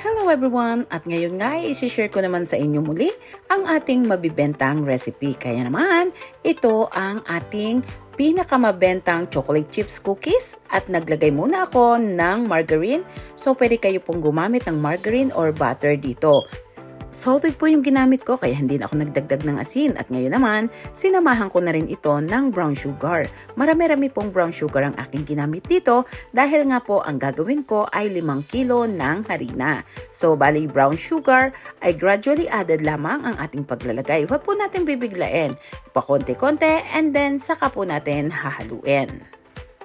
Hello everyone! At ngayon nga isi-share ko naman sa inyo muli ang ating mabibentang recipe. Kaya naman, ito ang ating pinakamabentang chocolate chips cookies at naglagay muna ako ng margarine. So pwede kayo pong gumamit ng margarine or butter dito. Salted po yung ginamit ko kaya hindi na ako nagdagdag ng asin at ngayon naman sinamahan ko na rin ito ng brown sugar. Marami-rami pong brown sugar ang aking ginamit dito dahil nga po ang gagawin ko ay 5 kilo ng harina. So bali brown sugar ay gradually added lamang ang ating paglalagay. Huwag po natin bibiglain. Pakonti-konti and then saka po natin hahaluin.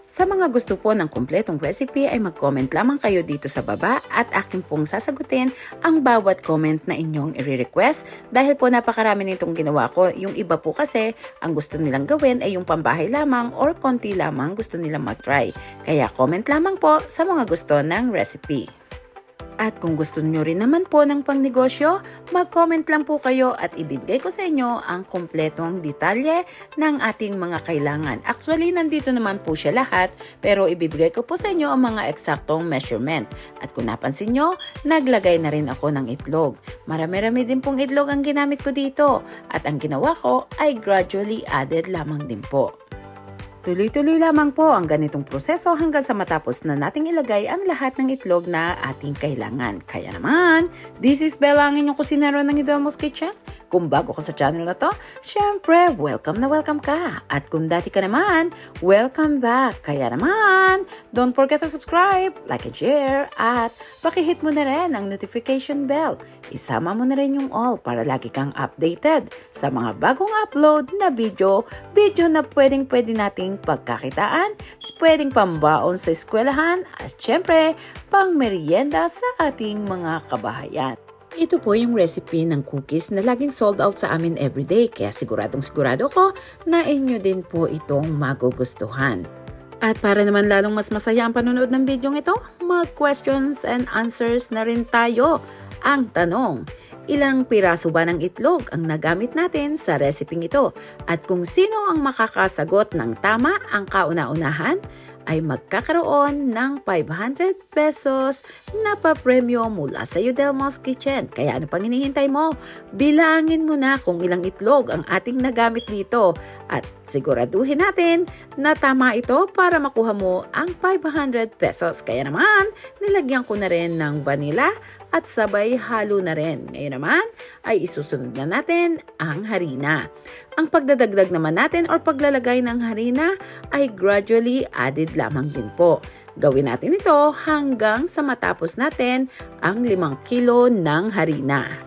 Sa mga gusto po ng kompletong recipe ay mag-comment lamang kayo dito sa baba at akin pong sasagutin ang bawat comment na inyong i-request dahil po napakarami nitong ginawa ko. Yung iba po kasi ang gusto nilang gawin ay yung pambahay lamang or konti lamang gusto nilang mag-try. Kaya comment lamang po sa mga gusto ng recipe. At kung gusto nyo rin naman po ng pangnegosyo, mag-comment lang po kayo at ibibigay ko sa inyo ang kompletong detalye ng ating mga kailangan. Actually, nandito naman po siya lahat, pero ibibigay ko po sa inyo ang mga eksaktong measurement. At kung napansin nyo, naglagay na rin ako ng itlog. Marami-rami din pong itlog ang ginamit ko dito. At ang ginawa ko ay gradually added lamang din po. Tuloy-tuloy lamang po ang ganitong proseso hanggang sa matapos na nating ilagay ang lahat ng itlog na ating kailangan. Kaya naman, this is Bella ang inyong kusinero ng Idomus Kitchen. Kung bago ka sa channel na to, syempre, welcome na welcome ka. At kung dati ka naman, welcome back. Kaya naman, don't forget to subscribe, like and share, at pakihit mo na rin ang notification bell. Isama mo na rin yung all para lagi kang updated sa mga bagong upload na video, video na pwedeng pwede nating pagkakitaan, pwedeng pambaon sa eskwelahan, at syempre, pang merienda sa ating mga kabahayan. Ito po yung recipe ng cookies na laging sold out sa amin everyday kaya siguradong sigurado ko na inyo din po itong magugustuhan. At para naman lalong mas masaya ang panonood ng video ito, mag-questions and answers na rin tayo. Ang tanong, ilang piraso ba ng itlog ang nagamit natin sa recipe ito? At kung sino ang makakasagot ng tama ang kauna-unahan, ay magkakaroon ng 500 pesos na papremyo mula sa Udelmos Kitchen. Kaya ano pang hinihintay mo? Bilangin mo na kung ilang itlog ang ating nagamit dito at siguraduhin natin na tama ito para makuha mo ang 500 pesos. Kaya naman, nilagyan ko na rin ng vanilla at sabay halo na rin. Ngayon naman ay isusunod na natin ang harina. Ang pagdadagdag naman natin or paglalagay ng harina ay gradually added lamang din po. Gawin natin ito hanggang sa matapos natin ang 5 kilo ng harina.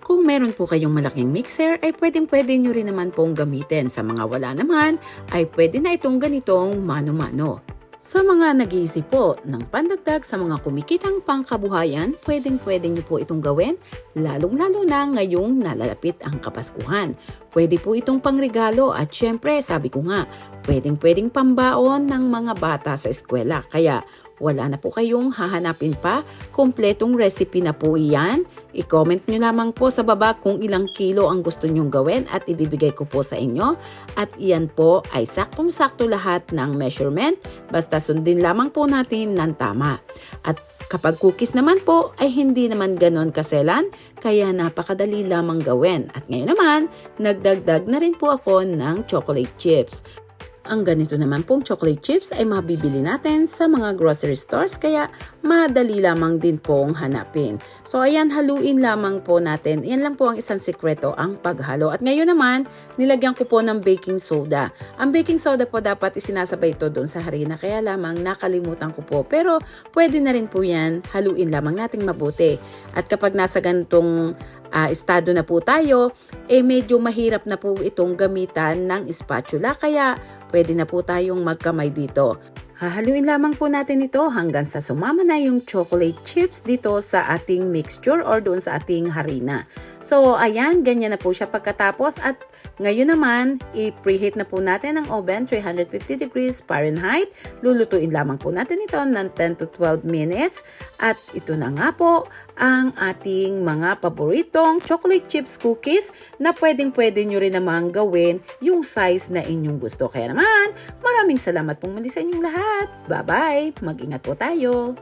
Kung meron po kayong malaking mixer ay pwedeng pwede nyo rin naman pong gamitin. Sa mga wala naman ay pwede na itong ganitong mano-mano. Sa mga nag-iisip po ng pandagdag sa mga kumikitang pangkabuhayan, pwedeng-pwede nyo po itong gawin, lalong-lalo na ngayong nalalapit ang Kapaskuhan. Pwede po itong pangregalo at syempre, sabi ko nga, pwedeng-pwedeng pambaon ng mga bata sa eskwela. Kaya wala na po kayong hahanapin pa. Kompletong recipe na po iyan. I-comment nyo lamang po sa baba kung ilang kilo ang gusto nyong gawin at ibibigay ko po sa inyo. At iyan po ay saktong-sakto lahat ng measurement. Basta sundin lamang po natin ng tama. At Kapag cookies naman po ay hindi naman ganon kaselan, kaya napakadali lamang gawin. At ngayon naman, nagdagdag na rin po ako ng chocolate chips. Ang ganito naman pong chocolate chips ay mabibili natin sa mga grocery stores kaya madali lamang din pong hanapin. So ayan, haluin lamang po natin. Yan lang po ang isang sikreto, ang paghalo. At ngayon naman, nilagyan ko po ng baking soda. Ang baking soda po dapat isinasabay ito doon sa harina kaya lamang nakalimutan ko po. Pero pwede na rin po yan, haluin lamang nating mabuti. At kapag nasa ganitong uh, estado na po tayo, eh medyo mahirap na po itong gamitan ng spatula kaya pwede na po tayong magkamay dito. Hahaluin lamang po natin ito hanggang sa sumama na yung chocolate chips dito sa ating mixture or doon sa ating harina. So, ayan, ganyan na po siya pagkatapos at ngayon naman, i-preheat na po natin ang oven 350 degrees Fahrenheit. Lulutuin lamang po natin ito ng 10 to 12 minutes at ito na nga po ang ating mga paboritong chocolate chips cookies na pwedeng pwede nyo rin namang gawin yung size na inyong gusto. Kaya naman, maraming salamat pong muli sa inyong lahat. Bye-bye! Mag-ingat po tayo!